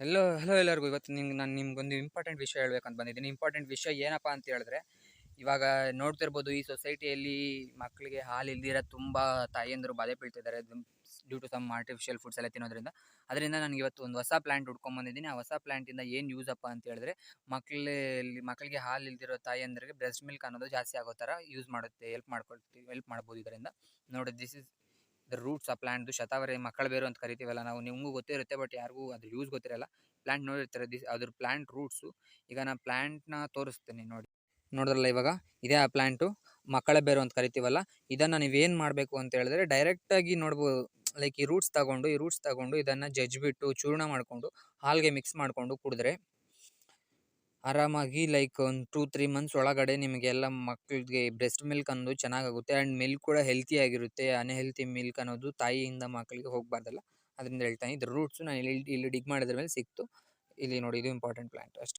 Hello hello ಎಲ್ಲರಿಗೂ. ಇವತ್ತು ನಿಮ್ಗೆ ನಾನು ನಿಮ್ಗೊಂದು ಇಂಪಾರ್ಟೆಂಟ್ ವಿಷಯ ಹೇಳ್ಬೇಕಂತ ಬಂದಿದ್ದೀನಿ. ಇಂಪಾರ್ಟೆಂಟ್ ವಿಷಯ ಏನಪ್ಪ ಅಂತ ಹೇಳಿದ್ರೆ, ಇವಾಗ ನೋಡ್ತಿರ್ಬೋದು ಈ ಸೊಸೈಟಿಯಲ್ಲಿ ಮಕ್ಕಳಿಗೆ ಹಾಲು ಇಲ್ದಿರ ತುಂಬ ತಾಯಿಯಂದರು ಬಾಧೆ ಬೀಳ್ತಿದ್ದಾರೆ due to some artificial foods ಎಲ್ಲ ತಿನ್ನೋದ್ರಿಂದ. ಅದರಿಂದ ನನಗೆ ಇವತ್ತು ಒಂದು ಹೊಸ ಪ್ಲ್ಯಾಂಟ್ ಹುಡ್ಕೊಂಬಂದಿದ್ದೀನಿ ಆ ಹೊಸ ಪ್ಲ್ಯಾಂಟಿಂದ ಏನು ಯೂಸ್ ಅಪ್ಪ ಅಂತ ಹೇಳಿದ್ರೆ ಮಕ್ಕಳಲ್ಲಿ ಮಕ್ಕಳಿಗೆ ಹಾಲು ಇಲ್ದಿರೋ ತಾಯಂದಿರಿಗೆ ಬ್ರೆಸ್ಟ್ ಮಿಲ್ಕ್ ಅನ್ನೋದು ಜಾಸ್ತಿ ಆಗೋ ಥರ ಯೂಸ್ ಮಾಡುತ್ತೆ ಹೆಲ್ಪ್ ಮಾಡ್ಕೊಳ್ತೀವಿ ಹೆಲ್ಪ್ ಮಾಡ್ಬೋದು ಇದರಿಂದ. ನೋಡಿ ದಿಸ್ ಇಸ್ ರೂಟ್ಸ್ ಆ ಪ್ಲಾಂಟ್ದು ಶತಾವರಿ ಮಕ್ಕಳ ಬೇರು ಅಂತ ಕರಿತೀವಲ್ಲ ನಾವು, ನಿಮಗೂ ಗೊತ್ತಿರುತ್ತೆ ಬಟ್ ಯಾರಿಗೂ ಅದ್ರ ಯೂಸ್ ಗೊತ್ತಿರಲ್ಲ. ಪ್ಲಾಂಟ್ ನೋಡಿರ್ತಾರೆ ದಿಸ್ ಅದ್ರ ಪ್ಲಾಂಟ್ ರೂಟ್ಸು ಈಗ ನಾನು ಪ್ಲಾಂಟ್ನ ತೋರಿಸ್ತೀನಿ ನೋಡಿ. ನೋಡಿದ್ರಲ್ಲ ಇವಾಗ? ಇದೇ ಆ ಪ್ಲಾಂಟು ಮಕ್ಕಳ ಬೇರು ಅಂತ ಕರಿತೀವಲ್ಲ, ಇದನ್ನು ನೀವೇನು ಮಾಡಬೇಕು ಅಂತ ಹೇಳಿದ್ರೆ ಡೈರೆಕ್ಟಾಗಿ ನೋಡ್ಬೋದು. ಲೈಕ್ ಈ ರೂಟ್ಸ್ ತಗೊಂಡು, ಈ ರೂಟ್ಸ್ ತಗೊಂಡು ಇದನ್ನು ಜಜ್ಜಿಬಿಟ್ಟು ಚೂರ್ಣ ಮಾಡಿಕೊಂಡು, ಹಾಲಿಗೆ ಮಿಕ್ಸ್ ಮಾಡಿಕೊಂಡು ಕುಡಿದ್ರೆ ಆರಾಮಾಗಿ ಲೈಕ್ ಒಂದು ಟೂ ತ್ರೀ ಮಂತ್ಸ್ ಒಳಗಡೆ ನಿಮಗೆಲ್ಲ ಮಕ್ಕಳಿಗೆ ಬ್ರೆಸ್ಟ್ ಮಿಲ್ಕ್ ಅನ್ನೋದು ಚೆನ್ನಾಗಾಗುತ್ತೆ. ಆ್ಯಂಡ್ ಮಿಲ್ಕ್ ಕೂಡ ಹೆಲ್ತಿಯಾಗಿರುತ್ತೆ ಅನ್ಹೆಲ್ತಿ ಮಿಲ್ಕ್ ಅನ್ನೋದು ತಾಯಿಯಿಂದ ಮಕ್ಕಳಿಗೆ ಹೋಗಬಾರ್ದಲ್ಲ. ಅದರಿಂದ ಹೇಳ್ತಾನೆ ಇದ್ರ ರೂಟ್ಸು ನಾನು ಇಲ್ಲಿ ಇಲ್ಲಿ ಡಿಗ್ ಮಾಡಿದ್ರ ಮೇಲೆ ಸಿಕ್ತು. ಇಲ್ಲಿ ನೋಡಿ, ಇದು ಇಂಪಾರ್ಟೆಂಟ್ ಪ್ಲಾಂಟ್ ಅಷ್ಟೇ.